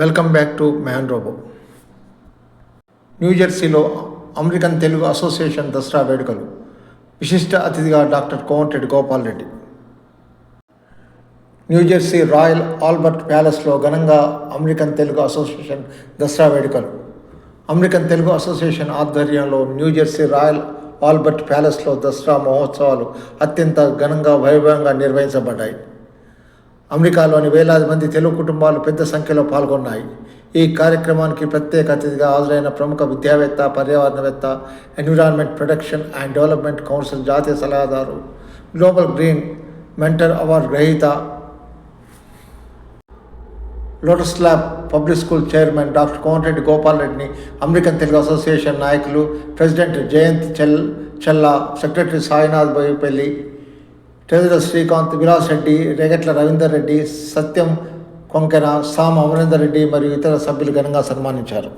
Welcome back to Man Robo న్యూజెర్సీలో American Telugu association Dasara వేడుకలు. విశిష్ట అతిథిగా doctor Komatireddy Gopal Reddy. New Jersey royal Albert ప్యాలెస్లో ఘనంగా అమెరికన్ తెలుగు అసోసియేషన్ దసరా వేడుకలు. అమెరికన్ తెలుగు అసోసియేషన్ ఆధ్వర్యంలో న్యూజెర్సీ రాయల్ ఆల్బర్ట్ ప్యాలెస్లో దసరా మహోత్సవాలు అత్యంత ఘనంగా వైభవంగా నిర్వహించబడ్డాయి. అమెరికాలోని వేలాది మంది తెలుగు కుటుంబాలు పెద్ద సంఖ్యలో పాల్గొన్నాయి. ఈ కార్యక్రమానికి ప్రత్యేక అతిథిగా హాజరైన ప్రముఖ విద్యావేత్త పర్యావరణవేత్త environment protection and development council జాతీయ సలహాదారు గ్లోబల్ గ్రీన్ మెంటర్ అవార్డు గ్రహీత lotus lab public school chairman doctor Komatireddy Gopal రెడ్డిని అమెరికన్ తెలుగు అసోసియేషన్ నాయకులు president Jayanth Chel Chella secretary Sainath Boyapalli treasurer Srikanth Vilas Reddy Regatla Ravinder Reddy Satyam Konkena Sama Amarender Reddy మరియు ఇతర సభ్యులు ఘనంగా సన్మానించారు.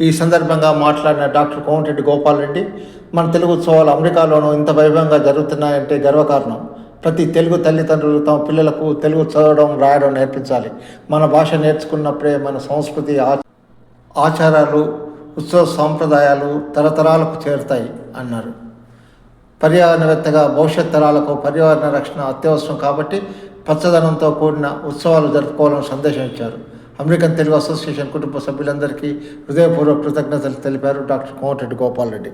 ఈ సందర్భంగా మాట్లాడిన డాక్టర్ కోమటిరెడ్డి గోపాల్ రెడ్డి మన తెలుగు ఉత్సవాలు అమెరికాలోనూ ఇంత వైభవంగా జరుగుతున్నాయంటే గర్వకారణం. ప్రతి తెలుగు తల్లిదండ్రులు తమ పిల్లలకు తెలుగు చదవడం రాయడం నేర్పించాలి. మన భాష నేర్చుకున్నప్పుడే మన సంస్కృతి ఆ- ఆచారాలు ఉత్సవ సాంప్రదాయాలు తరతరాలకు చేరుతాయి అన్నారు. పర్యావరణవేత్తగా భవిష్యత్ తరాలకు పర్యావరణ రక్షణ అత్యవసరం కాబట్టి పచ్చదనంతో కూడిన ఉత్సవాలు జరుపుకోవాలని సందేశం ఇచ్చారు. అమెరికన్ తెలుగు అసోసియేషన్ కుటుంబ సభ్యులందరికీ హృదయపూర్వక కృతజ్ఞతలు తెలిపారు డాక్టర్ కోమటిరెడ్డి గోపాల్ రెడ్డి.